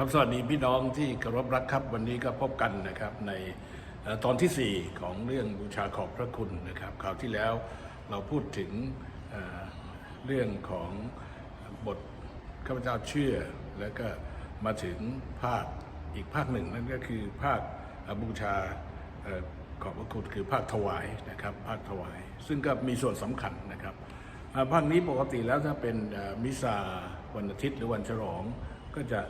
ครับสวัสดีพี่น้องที่เคารพรักครับวันนี้ก็พบกันนะครับในตอนที่ 4 ของเรื่องบูชาขอบพระคุณนะครับคราวที่แล้วเราพูดถึงเรื่องของบทข้าพเจ้าเชื่อ แล้วก็มาถึงภาคอีกภาคหนึ่งนั่นก็คือภาคบูชาขอบพระคุณคือภาคถวายนะครับภาคถวาย ซึ่งก็มีส่วนสำคัญนะครับภาคนี้ปกติแล้วถ้าเป็นมิซาวันอาทิตย์หรือวันฉลองก็จะ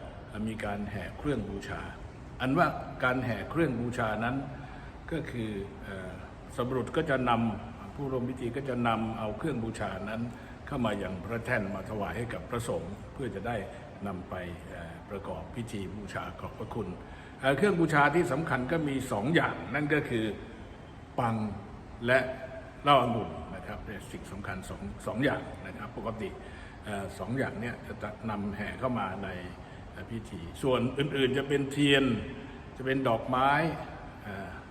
มีการแห่เครื่องบูชา อันว่าการแห่เครื่องบูชานั้นก็คือสมรุตก็จะนำผู้ร่วมพิธีก็จะนำเอาเครื่องบูชานั้น เข้ามาอย่างพระแท่นมาถวายให้กับพระสงฆ์เพื่อจะได้นำไปประกอบพิธีบูชาขอบพระคุณเครื่องบูชาที่สำคัญก็มีสองอย่างนั่นก็คือปังและเหล้าองุ่นนะครับสิ่งสำคัญสองสองอย่างนะครับ ปกติสองอย่างเนี้ยจะนำแห่เข้ามาใน พิธี ส่วนอื่นๆจะเป็นเทียน จะเป็นดอกไม้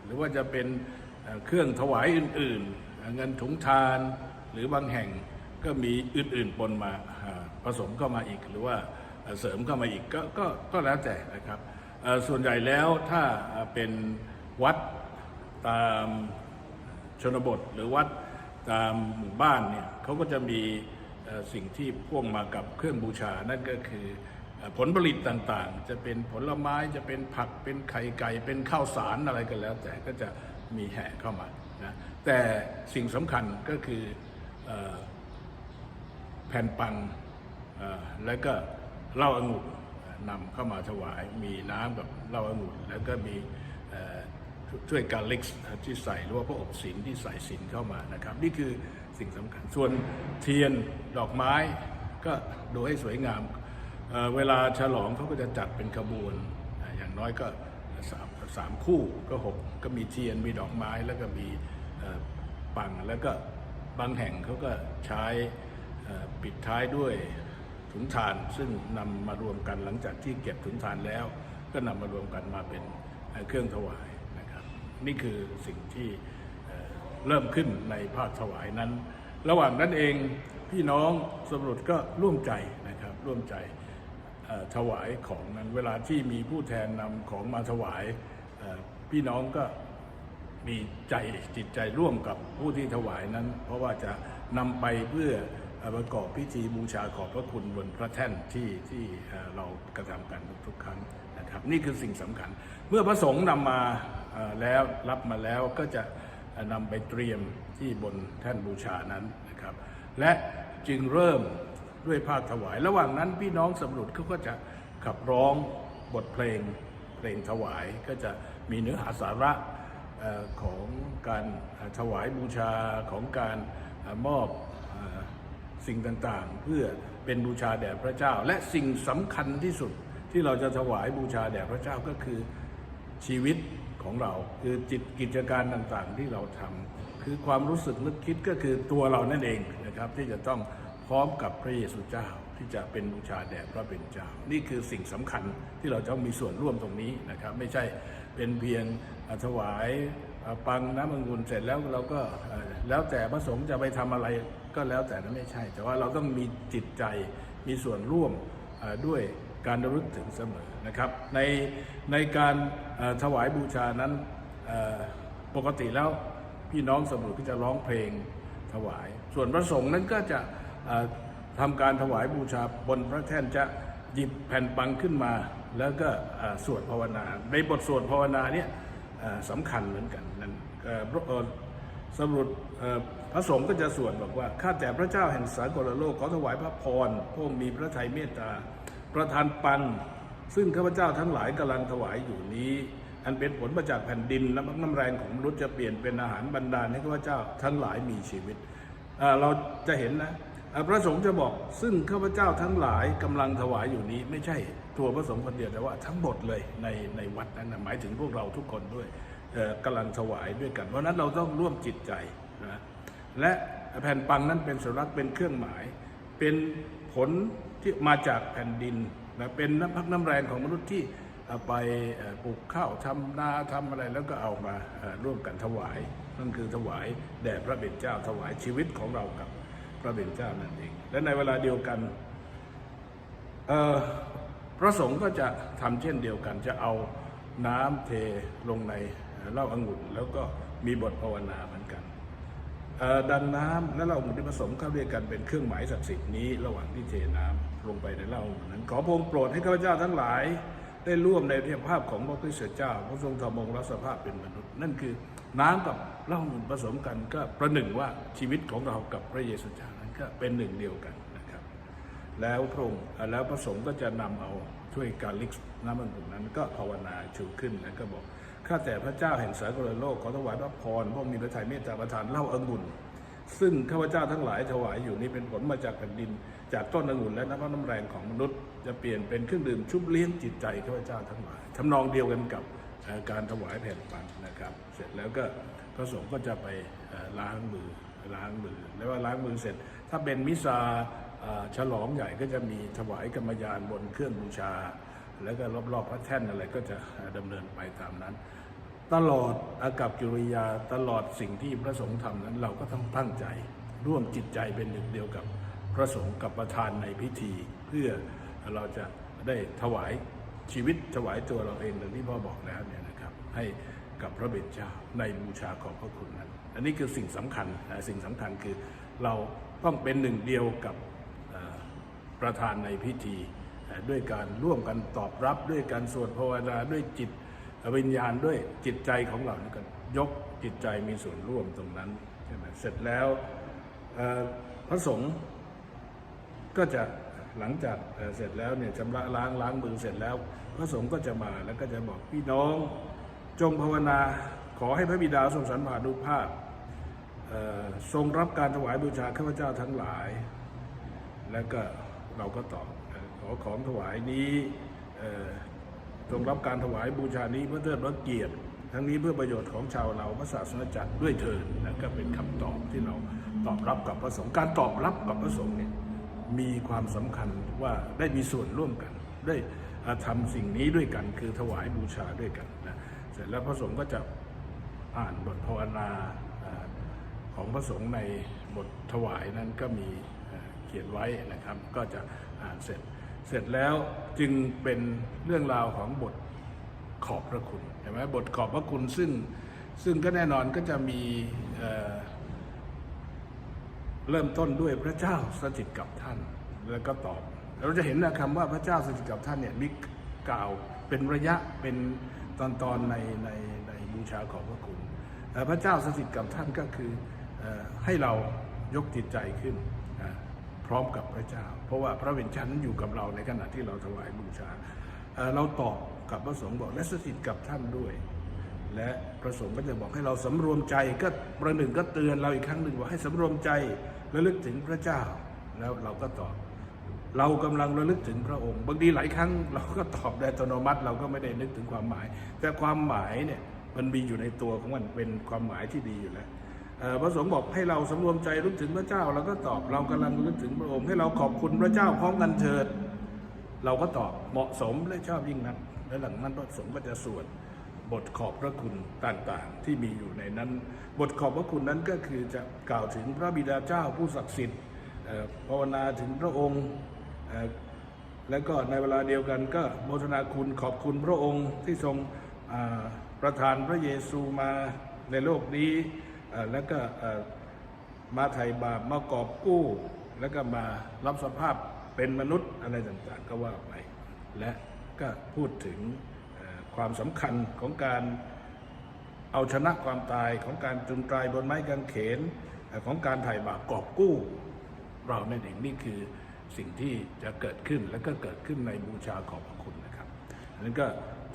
หรือว่าจะเป็นเครื่องถวายอื่นๆ เงินถุงทาน หรือบางแห่งก็มีอื่นๆปนมาผสมเข้ามาอีก หรือว่าเสริมเข้ามาอีกก็ก็ก็แล้วแต่นะครับส่วนใหญ่แล้วถ้าเป็นวัดตามชนบทหรือวัดตามหมู่บ้านเนี่ยเขาก็จะมีสิ่งที่พ่วงมากับเครื่องบูชา นั่นก็คือ ผลผลิตต่างๆ จะเป็นผลไม้จะเป็นผักเป็นไข่ไก่เป็นข้าวสารอะไรก็แล้ว แต่ก็จะมีแห่เข้ามานะแต่สิ่งสำคัญก็คืออแผ่นปังแล้วก็เหล้าองุ่นนำเข้ามาถวาย มีน้ำกับเหล้าองุ่นแล้วก็มีช่วยการเล็กที่ใส่หรือว่าพระอบศิลที่ใส่ศิลเข้ามานะครับ นี่คือสิ่งสำคัญส่วนเทียนดอกไม้ก็ดูให้สวยงาม เวลาฉลองเขาก็จะจัดเป็นขบวนอย่างน้อยก็สามสามคู่ก็หกก็มีเทียนมีดอกไม้แล้วก็มีปังแล้วก็บางแห่งเขาก็ใช้ปิดท้ายด้วยถุงทาน ซึ่งนำมารวมกันหลังจากที่เก็บถุงทานแล้ว ก็นำมารวมกันมาเป็นเครื่องถวายนะครับ นี่คือสิ่งที่เริ่มขึ้นในภาคถวายนั้น ระหว่างนั้นเองพี่น้องสมรุดก็ร่วมใจนะครับร่วมใจ ถวายของนั้นเวลาที่มีผู้แทนนำของมาถวายพี่น้องก็มีใจจิตใจร่วมกับผู้ที่ถวายนั้น เพราะว่าจะนำไปเพื่อประกอบพิธีบูชาขอบพระคุณบนพระแท่นที่ที่เรากระทำกันทุกๆครั้งนะครับ นี่คือสิ่งสำคัญ เมื่อพระสงฆ์นำมาแล้วรับมาแล้วก็จะนำไปเตรียมที่บนแท่นบูชานั้นนะครับ และจึงเริ่ม ด้วยภาคถวาย ระหว่างนั้นพี่น้องสำรุดเขาก็จะขับร้องบทเพลงเพลงถวายก็จะมีเนื้อหาสาระของการถวายบูชาของการมอบสิ่งต่างๆ เพื่อเป็นบูชาแด่พระเจ้า และสิ่งสำคัญที่สุดที่เราจะถวายบูชาแด่พระเจ้าก็คือชีวิตของเรา คือจิตกิจการต่างๆที่เราทำคือความรู้สึกนึกคิดก็คือตัวเรานั่นเองนะครับที่จะต้อง พร้อมกับพระเยซูเจ้าที่จะเป็นบูชาแด่พระเป็นเจ้า นี่คือสิ่งสำคัญที่เราจะต้องมีส่วนร่วมตรงนี้นะครับ ไม่ใช่เป็นเพียงถวายปังน้ำมังุนเสร็จแล้วเราก็แล้วแต่พระสงฆ์จะไปทำอะไรก็แล้วแต่นั้นไม่ใช่ แต่ว่าเราต้องมีจิตใจมีส่วนร่วมด้วยการระลึกถึงเสมอนะครับ ในในการถวายบูชานั้นปกติแล้วพี่น้องสมุทรก็จะร้องเพลงถวาย ส่วนพระสงฆ์นั้นก็จะ ทำการถวายบูชาบนพระแท่นจะหยิบแผ่นปังขึ้นมา แล้วก็สวดภาวนา ในบทสวดภาวนาเนี่ยสำคัญเหมือนกันนั่นพระสรุปพระสงฆ์ก็จะสวดบอกว่าข้าแต่พระเจ้าแห่งสากลโลกขอถวายพระพรพระองค์มีพระทัยเมตตา ประทานปัง ซึ่งข้าพเจ้าทั้งหลายกำลังถวายอยู่นี้ อันเป็นผลมาจากแผ่นดินและน้ำแรงของมนุษย์จะเปลี่ยนเป็นอาหารบรรดาลให้ข้าพเจ้าทั้งหลายมีชีวิตเราจะเห็นนะ พระสงฆ์จะบอกซึ่งข้าพเจ้าทั้งหลายกำลังถวายอยู่นี้ ไม่ใช่ตัวพระสงฆ์คนเดียวแต่ว่าทั้งหมดเลยในในวัดนั้นนะหมายถึงพวกเราทุกคนด้วยเอ่อกำลังถวายด้วยกัน เพราะนั้นเราต้องร่วมจิตใจนะและแผ่นปังนั้นเป็นสัญลักษณ์เป็นเครื่องหมาย เป็นผลที่มาจากแผ่นดินนะเป็นน้ำพักน้ำแรงของมนุษย์ที่ไปปลูกข้าวทำนาทำอะไรแล้วก็เอามาร่วมกันถวายนั่นคือถวายแด่พระเบญเจ้าถวายชีวิตของเรากับ พระเบญเจ้านั่นเอง และในเวลาเดียวกันพระสงฆ์ก็จะทำเช่นเดียวกัน จะเอาน้ำเทลงในเหล้าองุ่นแล้วก็มีบทภาวนาเหมือนกันดันน้ำและเหล้าองุ่นที่ผสมเข้าด้วยกันเป็นเครื่องหมายศักดิ์สิทธิ์นี้ระหว่างที่เทน้ำลงไปในเหล้าองุ่นนั้น ขอพระองค์โปรดให้ข้าพเจ้าทั้งหลาย ได้ร่วมในเทียภาพของพระคริสตเจ้าพระทรงทำองค์รัสภาพเป็นมนุษย์ นั่นคือ น้ำกับเหล้าองุ่นผสมกันก็ประหนึ่งว่าชีวิตของเรากับพระเยซูเจ้านั้นก็เป็นหนึ่งเดียวกันนะครับ แล้วพระองค์แล้วพระสงฆ์ก็จะนำเอาช่วยการลิกน้ำมันบุนั้นก็ภาวนาชูขึ้นแล้วก็บอกข้าแต่พระเจ้าแห่งสากลโลกขอถวายพระพรพระองค์มีพระทัยเมตตาประทานเหล้าองุ่นซึ่งข้าพเจ้าทั้งหลายถวายอยู่นี้เป็นผลมาจากแผ่นดิน จากต้นองุ่นและน้ำน้ำแรงของมนุษย์ จะเปลี่ยนเป็นเครื่องดื่มชุบเลี้ยงจิตใจข้าพเจ้าทั้งหลายทำนองเดียวกันกับ การถวายแผ่นปันนะครับ เสร็จแล้วก็พระสงฆ์ก็จะไปล้างมือล้างมือ แล้วว่าล้างมือเสร็จ ถ้าเป็นมิซาฉลองใหญ่ก็จะมีถวายกรรมยานบนเครื่องบูชา แล้วก็รอบๆพระแท่นอะไรก็จะดำเนินไปตามนั้น ตลอดอากับกิริยาตลอดสิ่งที่พระสงฆ์ทำนั้น เราก็ต้องตั้งใจ ร่วมจิตใจเป็นหนึ่งเดียวกับพระสงฆ์กับประธานในพิธี เพื่อเราจะได้ถวาย ชีวิตถวายตัวเราเองดังที่พ่อบอกแล้วเนี่ยนะครับ ให้กับพระเบิดเจ้าในบูชาของพระคุณนั้น อันนี้คือสิ่งสำคัญนะสิ่งสำคัญคือเราต้องเป็นหนึ่งเดียวกับประธานในพิธี ด้วยการร่วมกันตอบรับด้วยการสวดภาวนาด้วยจิตวิญญาณด้วยจิตใจของเรานี่ก็ยกจิตใจมีส่วนร่วมตรงนั้นใช่ไหมเสร็จแล้วพระสงฆ์ก็จะ หลังจากเสร็จแล้วเนี่ยชำระล้างล้างมือเสร็จแล้ว พระสงฆ์ก็จะมาแล้วก็จะบอกพี่น้องจงภาวนาขอให้พระบิดาทรงสรรพานุภาพทรงรับการถวายบูชาข้าพเจ้าทั้งหลาย แล้วก็เราก็ตอบขอของถวายนี้เอ่อจงรับการถวายบูชานี้เพื่อเทิดพระเกียรติ ทั้งนี้เพื่อประโยชน์ของชาวเราพระศาสนาจักรด้วยเถิดนะก็เป็นคำตอบที่เราตอบรับกับพระสงฆ์การตอบรับกับพระสงฆ์เนี่ย มีความสำคัญว่าได้มีส่วนร่วมกัน ได้อ่าทำสิ่งนี้ด้วยกัน คือถวายบูชาด้วยกันนะเสร็จแล้วพระสงฆ์ก็จะอ่านบทภาวนาของพระสงฆ์ในบทถวายนั้นก็มีเอ่อเขียนไว้นะครับ ก็จะอ่านเสร็จ เสร็จแล้วจึงเป็นเรื่องราวของบทขอบพระคุณเห็นไหมบทขอบพระคุณซึ่งซึ่งก็แน่นอนก็จะมี เริ่มต้นด้วยพระเจ้าสถิตกับท่าน แล้วก็ตอบเราจะเห็นนะคำว่าพระเจ้าสถิตกับท่านเนี่ยมีกล่าวเป็นระยะเป็นตอนตอนๆในในในบูชาของพระคุณเอ่พระเจ้าสถิตกับท่านก็คืออให้เรายกจิตใจขึ้นพร้อมกับพระเจ้า เพราะว่าพระเวรชันนั้นอยู่กับเราในขณะที่เราถวายบูชา เราตอบกับพระสงฆ์บอกและสถิตกับท่านด้วย และพระสงฆ์ก็จะบอกให้เราสำรวมใจก็ประหนึ่งก็เตือนเราอีกครั้งหนึ่งว่าให้สำรวมใจระลึกถึงพระเจ้า แล้วเราก็ตอบ เรากำลังระลึกถึงพระองค์บางทีหลายครั้งเราก็ตอบโดยอัตโนมัติ เราก็ไม่ได้นึกถึงความหมาย แต่ความหมายเนี่ยมันมีอยู่ในตัวของมันเป็นความหมายที่ดีอยู่แล้วพระสงฆ์บอกให้เราสำรวมใจรึกถึงพระเจ้าเราก็ตอบเรากำลังระลึกถึงพระองค์ให้เราขอบคุณพระเจ้าพร้อมกันเถิด เราก็ตอบเหมาะสมและชอบยิ่งนักและหลังนั้นพระสงฆ์ก็จะสวด บทขอบพระคุณต่างๆ ที่มีอยู่ในนั้น บทขอบพระคุณนั้นก็คือจะกล่าวถึงพระบิดาเจ้าผู้ศักดิ์สิทธิ์ภาวนาถึงพระองค์แล้วก็ในเวลาเดียวกันก็โมทนาคุณขอบคุณพระองค์ที่ทรงประทานพระเยซูมาในโลกนี้ แล้วก็มาไถ่บาปมากอบกู้ แล้วก็มารับสภาพเป็นมนุษย์อะไรต่างๆ ก็ว่าไป และก็พูดถึง ความสำคัญของการเอาชนะความตายของการจุนตรายบนไม้กางเขนของการไถ่บาปกอบกู้ เราในนเองนี่คือสิ่งที่จะเกิดขึ้นและก็เกิดขึ้นในบูชาขอบพระคุณนะครับอันนั้นก็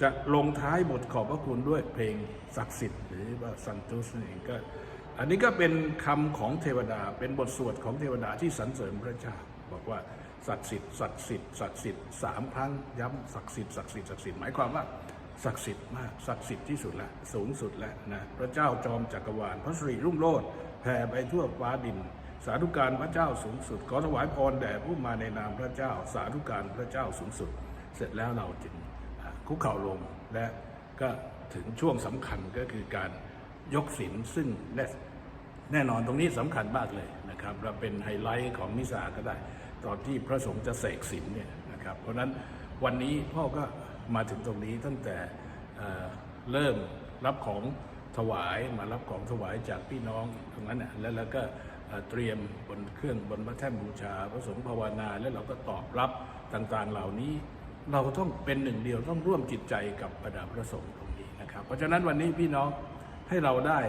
จะลงท้ายบทขอบพระคุณด้วยเพลงศักดิ์สิทธิ์หรือว่าซันตุสนั่นเองก็อันนี้ก็เป็นคำของเทวดา เป็นบทสวดของเทวดาที่สรรเสริญพระเจ้าบอกว่าศักดิ์สิทธิ์ศักดิ์สิทธิ์ศักดิ์สิทธิ์สามครั้งย้ำศักดิ์สิทธิ์ศักดิ์สิทธิ์ศักดิ์สิทธิ์หมายความว่า ศักดิ์สิทธิ์มากศักดิ์สิทธิ์ที่สุดแล้วสูงสุดแล้วนะพระเจ้าจอมจักรวาลพระสิริรุ่งโรจน์แผ่ไปทั่วฟ้าดิน สาธุการพระเจ้าสูงสุด ขอถวายพรแด่ผู้มาในนามพระเจ้า สาธุการพระเจ้าสูงสุด เสร็จแล้วเราจึงคุกเข่าลงและก็ถึงช่วงสำคัญก็คือการยกศีลซึ่งแน่แน่นอนตรงนี้สำคัญมากเลยนะครับเราเป็นไฮไลท์ของมิสาก็ได้ ตอนที่พระสงฆ์จะเสกศีลเนี่ยนะครับเพราะฉะนั้นวันนี้พ่อก็ มาถึงตรงนี้ตั้งแต่เริ่มรับของถวายมารับของถวายจากพี่น้องตรงนั้นน่ะแล้วแล้วก็เตรียมบนเครื่องบนพระแท่นบูชาพระสงฆ์ภาวนา แล้วเราก็ตอบรับต่างๆเหล่านี้ เราต้องเป็นหนึ่งเดียวต้องร่วมจิตใจกับบรรดาพระสงฆ์ตรงนี้นะครับ เพราะฉะนั้นวันนี้พี่น้องให้เราได้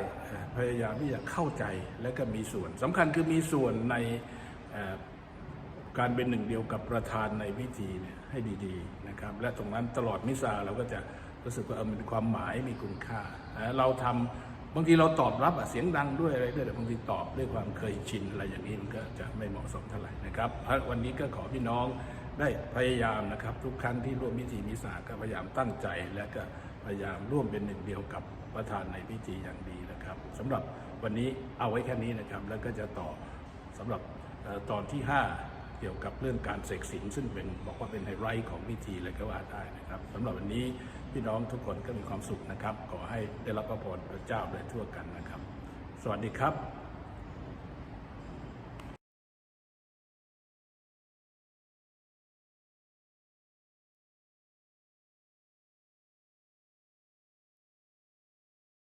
พยายามที่จะเข้าใจและก็มีส่วนสำคัญคือมีส่วนใน การเป็นหนึ่งเดียวกับประธานในพิธีเนี่ยให้ดีๆนะครับ และตรงนั้นตลอดมิซาเราก็จะรู้สึกว่าเออมันมีความหมายมีคุณค่า เราทำบางทีเราตอบรับเสียงดังด้วยอะไรด้วยแต่บางทีตอบด้วยความเคยชินอะไรอย่างนี้มันก็จะไม่เหมาะสมเท่าไหร่นะครับเพราะวันนี้ก็ขอพี่น้องได้พยายามนะครับ ทุกครั้งที่ร่วมพิธีมิสาก็พยายามตั้งใจ และก็พยายามร่วมเป็นหนึ่งเดียวกับประธานในพิธีอย่างดีนะครับสำหรับวันนี้เอาไว้แค่นี้นะครับ แล้วก็จะต่อสำหรับตอนที่ 5 เกี่ยวกับเรื่องการเสกสินซึ่งเป็นบอกว่าเป็นไฮไลท์ของพิธีเลยก็ว่าได้นะครับสำหรับวันนี้พี่น้องทุกคนก็มีความสุขนะครับ ขอให้ได้รับพระพรพระเจ้าโดยทั่วกันนะครับ สวัสดีครับ